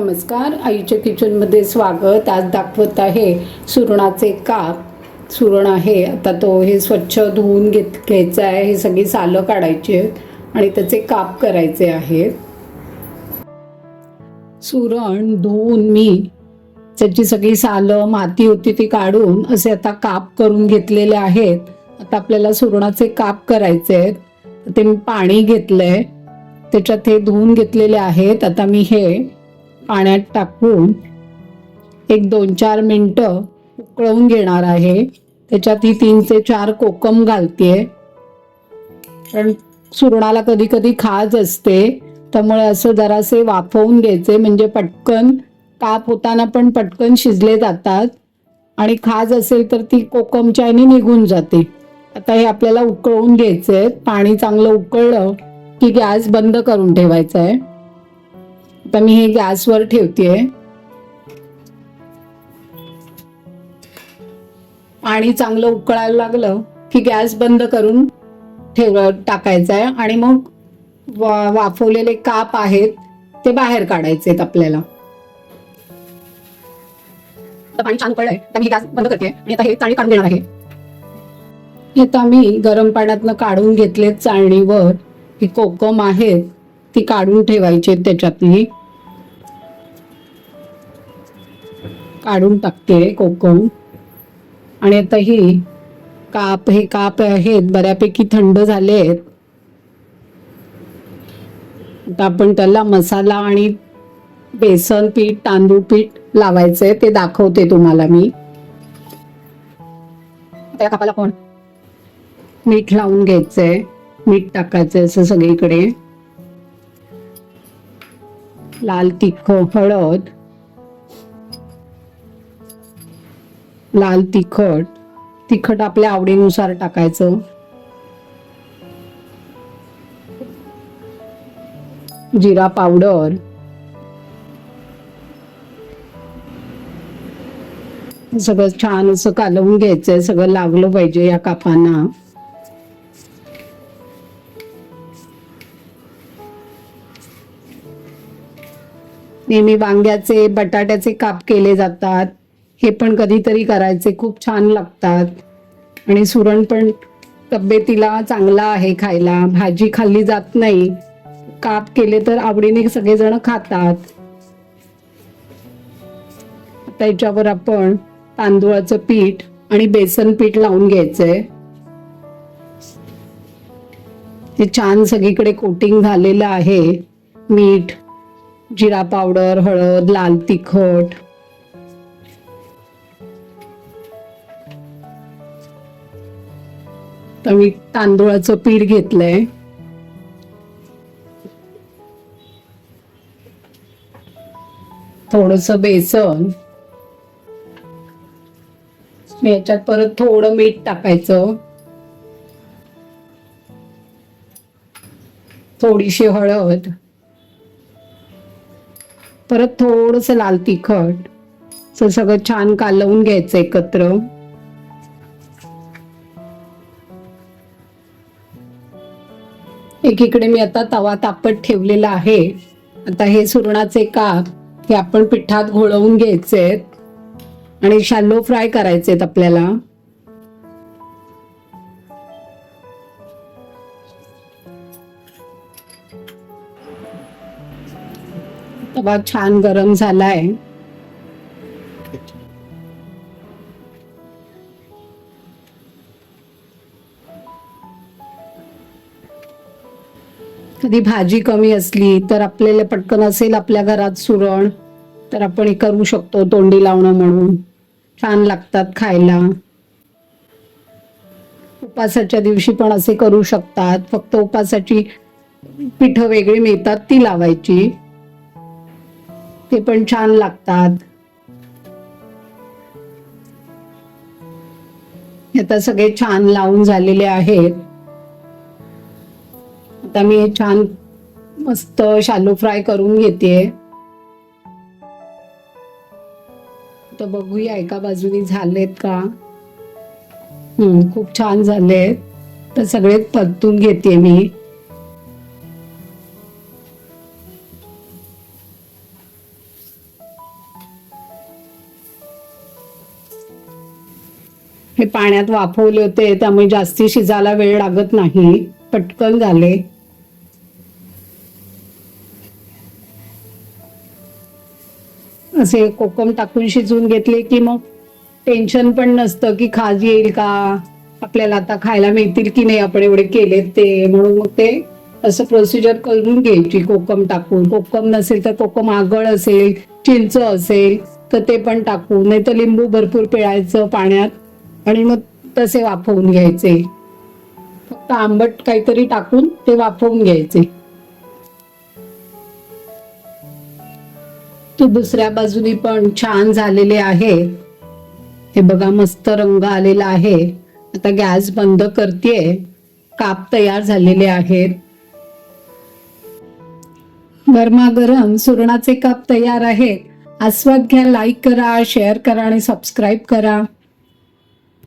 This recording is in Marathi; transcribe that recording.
नमस्कार. आईच्या किचनमध्ये स्वागत. आज दाखवत आहे सुरणाचे काप. सुरण आहे. आता तो हे स्वच्छ धुवून घेत घ्यायचं आहे. हे सगळी सालं काढायची आहेत आणि त्याचे काप करायचे आहेत. सुरण धुवून मी त्याची सगळी सालं माती होती ती काढून असे आता काप करून घेतलेले आहेत. आता आपल्याला सुरणाचे काप करायचे आहेत. ते मी पाणी घेतलंय. त्याच्यात हे धुवून घेतलेले आहेत. आता मी हे पाण्यात टाकून एक दोन चार मिनटं उकळवून घेणार आहे. त्याच्यात ही तीन ते चार कोकम घालते कारण सुरणाला कधी कधी खाज असते. त्यामुळे असं जरासे वाफवून घ्यायचे. म्हणजे पटकन काप होताना पण पटकन शिजले जातात. आणि खाज असेल तर ती कोकमच्या निघून जाते. आता हे आपल्याला उकळवून घ्यायचे पाणी चांगलं उकळलं की गॅस बंद करून ठेवायचा आहे आता मी हे गॅसवर ठेवतेय. पाणी चांगलं उकळायला लागलं की गॅस बंद करून ठेव टाकायचं आहे आणि मग वा- वाफवलेले काप आहेत ते बाहेर काढायचे आहेत आपल्याला पाणी छान उकळलंय आता मी गॅस बंद करते आणि आता हे चाळणी काढून घेणार आहे. हे आता मी गरम पाण्यातनं काढून घेतले चाळणीवर ही कोकम आहेत ती काढून ठेवायची आहेत त्याच्यातली. काढून टाकते कोकम. आणि आता ही काप हे काप आहेत बऱ्यापैकी थंड झाले आहेत. आता आपण त्याला मसाला आणि बेसन पीठ तांदूळ पीठ लावायचंय ते दाखवते तुम्हाला मी. त्या कापाला कोण? मीठ लावून घ्यायचंय. मीठ टाकायचंय असं सगळीकडे. लाल तिखट हळद लाल तिखट तिखट आपल्या आवडीनुसार टाकायचं. जिरा पावडर सगळं छान असं कालवून घ्यायचंय सगळं लागलं पाहिजे या कापांना. नेहमी वांग्याचे बटाट्याचे काप केले जातात. हे पण कधीतरी करायचे खूप छान लागतात. आणि सुरण पण तब्येतीला चांगला आहे खायला. भाजी खाल्ली जात नाही. काप केले तर आवडीने सगळेजण खातात. त्याच्यावर आपण तांदूळाचं पीठ आणि बेसन पीठ लावून घ्यायचंय. ते छान सगळीकडे कोटिंग झालेलं आहे. मीठ जिरा पावडर हळद लाल तिखट. तर मी तांदूळाचं पीठ घेतलंय. थोडस बेसन. याच्यात परत थोडं मीठ टाकायचं. थोडीशी हळद. परत थोडस लाल तिखट. असं सगळं छान कालवून घ्यायचं एकत्र. एकीकडे मी आता तवा तापत ठेवलेला आहे. आता हे सुरणाचे काप हे आपण पिठात घोळवून घ्यायचे आहेत. आणि शालो फ्राय करायचे आहेत आपल्याला. तवा छान गरम झालाय. कधी भाजी कमी असली तर आपल्याला पटकन असेल आपल्या घरात सुरण तर आपण हे करू शकतो तोंडी लावणं म्हणून. छान लागतात खायला. उपासाच्या दिवशी पण असे करू शकतात. फक्त उपासाची पिठं वेगळी मिळतात ती लावायची. ते पण छान लागतात. आता सगळे छान लावून झालेले आहेत. आता मी हे छान मस्त शालू फ्राय करून घेते. तर बघूया एका बाजूनी झालेत का? हम्म खूप छान झालेत. तर सगळे परतून घेते मी. हे पाण्यात वाफवले होते त्यामुळे जास्ती शिजायला वेळ लागत नाही. पटकन झाले. असे कोकम टाकून शिजवून घेतले की मग टेन्शन पण नसतं की खाज येईल का? आपल्याला आता खायला मिळतील की नाही? आपण एवढे केलेत ते. म्हणून मग ते असं प्रोसिजर करून घ्यायची कोकम टाकून. कोकम नसेल तर कोकम आगळ असेल चिंच असेल तर ते पण टाकून नाही तर लिंबू भरपूर पिळायचं पाण्यात. आणि मग तसे वाफवून घ्यायचे. फक्त आंबट काहीतरी टाकून ते वाफवून घ्यायचे. तू दुसऱ्या बाजूनी पण छान झालेले आहे. हे बघा मस्त रंग आलेला आहे. आता गॅस बंद करते काप तयार झालेले आहेत. गरमागरम सुरणाचे काप तयार आहेत. आस्वाद घ्या लाईक करा शेअर करा आणि सबस्क्राईब करा.